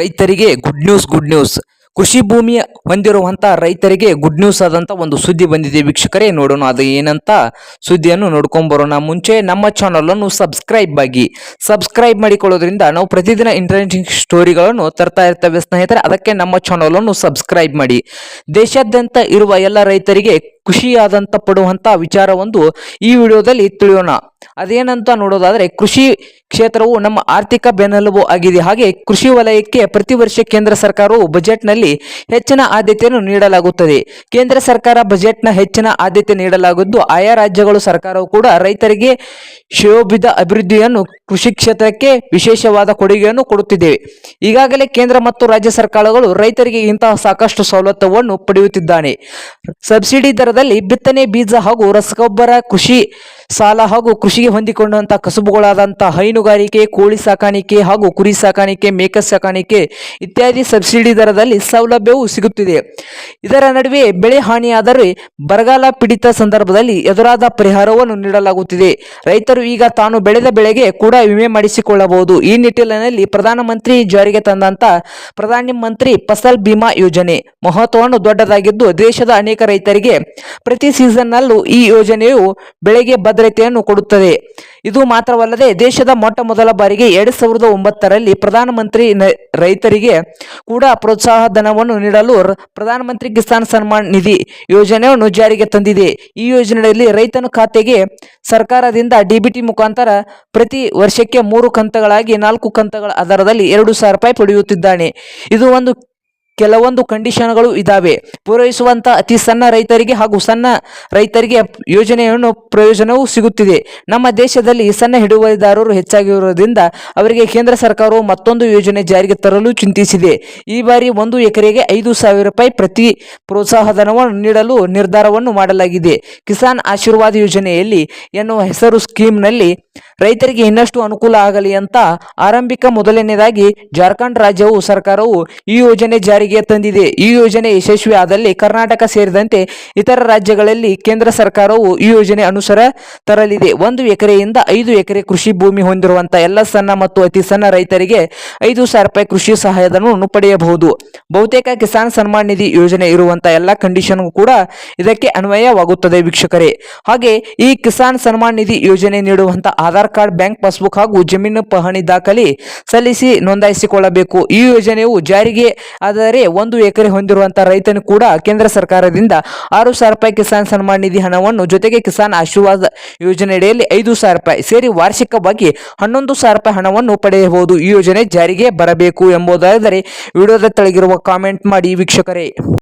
ರೈತರಿಗೆ good news good news ಕೃಷಿ ಭೂಮಿಯ ಹೊಂದಿರುವಂಥ ರೈತರಿಗೆ ಗುಡ್ ನ್ಯೂಸ್ ಆದಂತ ಒಂದು ಸುದ್ದಿ ಬಂದಿದೆ ವೀಕ್ಷಕರೇ, ನೋಡೋಣ ಅದು ಏನಂತ ಸುದ್ದಿಯನ್ನು ನೋಡ್ಕೊಂಡ್ ಬರೋಣ ಮುಂಚೆ ನಮ್ಮ ಚಾನಲನ್ನು ಸಬ್ಸ್ಕ್ರೈಬ್ ಆಗಿ. ಸಬ್ಸ್ಕ್ರೈಬ್ ಮಾಡಿಕೊಳ್ಳೋದ್ರಿಂದ ನಾವು ಪ್ರತಿದಿನ ಇಂಟರ್ನೆಟಿಂಗ್ ಸ್ಟೋರಿಗಳನ್ನು ತರ್ತಾ ಇರ್ತೇವೆ ಸ್ನೇಹಿತರೆ, ಅದಕ್ಕೆ ನಮ್ಮ ಚಾನಲನ್ನು ಸಬ್ಸ್ಕ್ರೈಬ್ ಮಾಡಿ. ದೇಶಾದ್ಯಂತ ಇರುವ ಎಲ್ಲ ರೈತರಿಗೆ ಖುಷಿಯಾದಂತ ಪಡುವಂತ ವಿಚಾರವೊಂದು ಈ ವಿಡಿಯೋದಲ್ಲಿ ತಿಳಿಯೋಣ. ಅದೇನಂತ ನೋಡೋದಾದರೆ ಕೃಷಿ ಕ್ಷೇತ್ರವು ನಮ್ಮ ಆರ್ಥಿಕ ಬೆನ್ನೆಲುಬು ಆಗಿದೆ. ಹಾಗೆ ಕೃಷಿ ವಲಯಕ್ಕೆ ಪ್ರತಿ ವರ್ಷ ಕೇಂದ್ರ ಸರ್ಕಾರವು ಬಜೆಟ್ನಲ್ಲಿ ಹೆಚ್ಚಿನ ಆದ್ಯತೆಯನ್ನು ನೀಡಲಾಗುತ್ತದೆ. ಕೇಂದ್ರ ಸರ್ಕಾರ ಬಜೆಟ್ನ ಹೆಚ್ಚಿನ ಆದ್ಯತೆ ನೀಡಲಾಗಿದ್ದು, ಆಯಾ ರಾಜ್ಯಗಳು ಸರ್ಕಾರವು ಕೂಡ ರೈತರಿಗೆ ಶೋಭಿತ ಅಭಿವೃದ್ಧಿಯನ್ನು ಕೃಷಿ ಕ್ಷೇತ್ರಕ್ಕೆ ವಿಶೇಷವಾದ ಕೊಡುಗೆಯನ್ನು ಕೊಡುತ್ತಿದೆ. ಈಗಾಗಲೇ ಕೇಂದ್ರ ಮತ್ತು ರಾಜ್ಯ ಸರ್ಕಾರಗಳು ರೈತರಿಗೆ ಇಂತಹ ಸಾಕಷ್ಟು ಸವಲತ್ತುವನ್ನು ಪಡೆಯುತ್ತಿದ್ದಾನೆ. ಸಬ್ಸಿಡಿ ದರದಲ್ಲಿ ಬಿತ್ತನೆ ಬೀಜ ಹಾಗೂ ರಸಗೊಬ್ಬರ, ಕೃಷಿ ಸಾಲ ಹಾಗೂ ಕೃಷಿಗೆ ಹೊಂದಿಕೊಂಡಂತಹ ಕಸುಬುಗಳಾದಂತಹ ಹೈನುಗಾರಿಕೆ, ಕೋಳಿ ಸಾಕಾಣಿಕೆ ಹಾಗೂ ಕುರಿ ಸಾಕಾಣಿಕೆ, ಮೇಕೆ ಸಾಕಾಣಿಕೆ ಇತ್ಯಾದಿ ಸಬ್ಸಿಡಿ ದರದಲ್ಲಿ ಸೌಲಭ್ಯವು ಸಿಗುತ್ತಿದೆ. ಇದರ ನಡುವೆ ಬೆಳೆ ಹಾನಿಯಾದರೆ ಬರಗಾಲ ಪೀಡಿತ ಸಂದರ್ಭದಲ್ಲಿ ಎದುರಾದ ಪರಿಹಾರವನ್ನು ನೀಡಲಾಗುತ್ತಿದೆ. ರೈತರು ಈಗ ತಾನು ಬೆಳೆದ ಬೆಳೆಗೆ ಕೂಡ ವಿಮೆ ಮಾಡಿಸಿಕೊಳ್ಳಬಹುದು. ಈ ನಿಟ್ಟಿನಲ್ಲಿ ಪ್ರಧಾನಮಂತ್ರಿ ಜಾರಿಗೆ ತಂದಂತ ಪ್ರಧಾನಮಂತ್ರಿ ಫಸಲ್ ಬಿಮಾ ಯೋಜನೆ ಮಹತ್ವವನ್ನು ದೊಡ್ಡದಾಗಿದ್ದು ದೇಶದ ಅನೇಕ ರೈತರಿಗೆ ಪ್ರತಿ ಸೀಸನ್ನಲ್ಲೂ ಈ ಯೋಜನೆಯು ಬೆಳೆಗೆ ಭದ್ರತೆಯನ್ನು ಕೊಡುತ್ತದೆ. ಇದು. ಮಾತ್ರವಲ್ಲದೆ ದೇಶದ ಮೊಟ್ಟ ಮೊದಲ ಬಾರಿಗೆ ಎರಡ್ ಸಾವಿರದ ಒಂಬತ್ತರಲ್ಲಿ ಪ್ರಧಾನಮಂತ್ರಿ ರೈತರಿಗೆ ಕೂಡ ಪ್ರೋತ್ಸಾಹ ಧನವನ್ನು ನೀಡಲು ಪ್ರಧಾನಮಂತ್ರಿ ಕಿಸಾನ್ ಸನ್ಮಾನ್ ನಿಧಿ ಯೋಜನೆಯನ್ನು ಜಾರಿಗೆ ತಂದಿದೆ. ಈ ಯೋಜನೆಯಲ್ಲಿ ರೈತನ ಖಾತೆಗೆ ಸರ್ಕಾರದಿಂದ ಡಿಬಿಟಿ ಮುಖಾಂತರ ಪ್ರತಿ ವರ್ಷಕ್ಕೆ ಮೂರು ಕಂತಗಳಾಗಿ ನಾಲ್ಕು ಕಂತಗಳ ಆಧಾರದಲ್ಲಿ ಎರಡು ಸಾವಿರ ರೂಪಾಯಿ ಪಡೆಯುತ್ತಿದ್ದಾನೆ. ಇದು ಒಂದು ಕೆಲವೊಂದು ಕಂಡೀಷನ್ಗಳು ಇದ್ದಾವೆ ಪೂರೈಸುವಂಥ ಅತಿ ಸಣ್ಣ ರೈತರಿಗೆ ಹಾಗೂ ಸಣ್ಣ ರೈತರಿಗೆ ಯೋಜನೆಯನ್ನು, ಪ್ರಯೋಜನವೂ ಸಿಗುತ್ತಿದೆ. ನಮ್ಮ ದೇಶದಲ್ಲಿ ಸಣ್ಣ ಹಿಡುವಳಿದಾರರು ಹೆಚ್ಚಾಗಿರುವುದರಿಂದ ಅವರಿಗೆ ಕೇಂದ್ರ ಸರ್ಕಾರವು ಮತ್ತೊಂದು ಯೋಜನೆ ಜಾರಿಗೆ ತರಲು ಚಿಂತಿಸಿದೆ. ಈ ಬಾರಿ ಒಂದು ಎಕರೆಗೆ ಐದು ಸಾವಿರ ರೂಪಾಯಿ ಪ್ರತಿ ಪ್ರೋತ್ಸಾಹಧನವನ್ನು ನೀಡಲು ನಿರ್ಧಾರವನ್ನು ಮಾಡಲಾಗಿದೆ. ಕಿಸಾನ್ ಆಶೀರ್ವಾದ ಯೋಜನೆಯಲ್ಲಿ ಎನ್ನುವ ಹೆಸರು ಸ್ಕೀಮ್ನಲ್ಲಿ ರೈತರಿಗೆ ಇನ್ನಷ್ಟು ಅನುಕೂಲ ಆಗಲಿ ಅಂತ ಆರಂಭಿಕ ಮೊದಲನೇದಾಗಿ ಜಾರ್ಖಂಡ್ ರಾಜ್ಯವು, ಸರ್ಕಾರವು ಈ ಯೋಜನೆ ಜಾರಿಗೆ ತಂದಿದೆ. ಈ ಯೋಜನೆ ಯಶಸ್ವಿಯಾದಲ್ಲಿ ಕರ್ನಾಟಕ ಸೇರಿದಂತೆ ಇತರ ರಾಜ್ಯಗಳಲ್ಲಿ ಕೇಂದ್ರ ಸರ್ಕಾರವು ಈ ಯೋಜನೆ ಅನುಸಾರ ತರಲಿದೆ. ಒಂದು ಎಕರೆಯಿಂದ ಐದು ಎಕರೆ ಕೃಷಿ ಭೂಮಿ ಹೊಂದಿರುವಂತಹ ಎಲ್ಲ ಸಣ್ಣ ಮತ್ತು ಅತಿ ಸಣ್ಣ ರೈತರಿಗೆ ಐದು ಸಾವಿರ ರೂಪಾಯಿ ಕೃಷಿ ಸಹಾಯಧನವನ್ನು ಪಡೆಯಬಹುದು. ಬಹುತೇಕ ಕಿಸಾನ್ ಸನ್ಮಾನ್ ನಿಧಿ ಯೋಜನೆ ಇರುವಂತಹ ಎಲ್ಲ ಕಂಡೀಷನ್ ಕೂಡ ಇದಕ್ಕೆ ಅನ್ವಯವಾಗುತ್ತದೆ ವೀಕ್ಷಕರೇ. ಹಾಗೆ ಈ ಕಿಸಾನ್ ಸನ್ಮಾನ್ ನಿಧಿ ಯೋಜನೆ ನೀಡುವಂತಹ ಆಧಾರ್ ಕಾರ್ಡ್, ಬ್ಯಾಂಕ್ ಪಾಸ್ಬುಕ್ ಹಾಗೂ ಜಮೀನು ಪಹಣಿ ದಾಖಲೆ ಸಲ್ಲಿಸಿ ನೋಂದಾಯಿಸಿಕೊಳ್ಳಬೇಕು. ಈ ಯೋಜನೆಯು ಜಾರಿಗೆ ಆದರೆ ಒಂದು ಎಕರೆ ಹೊಂದಿರುವಂತಹ ರೈತನು ಕೂಡ ಕೇಂದ್ರ ಸರ್ಕಾರದಿಂದ ಆರು ಸಾವಿರ ರೂಪಾಯಿ ಕಿಸಾನ್ ಸನ್ಮಾನ್ ನಿಧಿ ಹಣವನ್ನು ಜೊತೆಗೆ ಕಿಸಾನ್ ಆಶೀರ್ವಾದ ಯೋಜನೆಯಡಿಯಲ್ಲಿ ಐದು ಸಾವಿರ ರೂಪಾಯಿ ಸೇರಿ ವಾರ್ಷಿಕವಾಗಿ ಹನ್ನೊಂದು ಸಾವಿರ ರೂಪಾಯಿ ಹಣವನ್ನು ಪಡೆಯಬಹುದು. ಈ ಯೋಜನೆ ಜಾರಿಗೆ ಬರಬೇಕು ಎಂಬುದಾದರೆ ವಿಡಿಯೋದ ತೆಳಗಿರುವ ಕಾಮೆಂಟ್ ಮಾಡಿ ವೀಕ್ಷಕರೇ.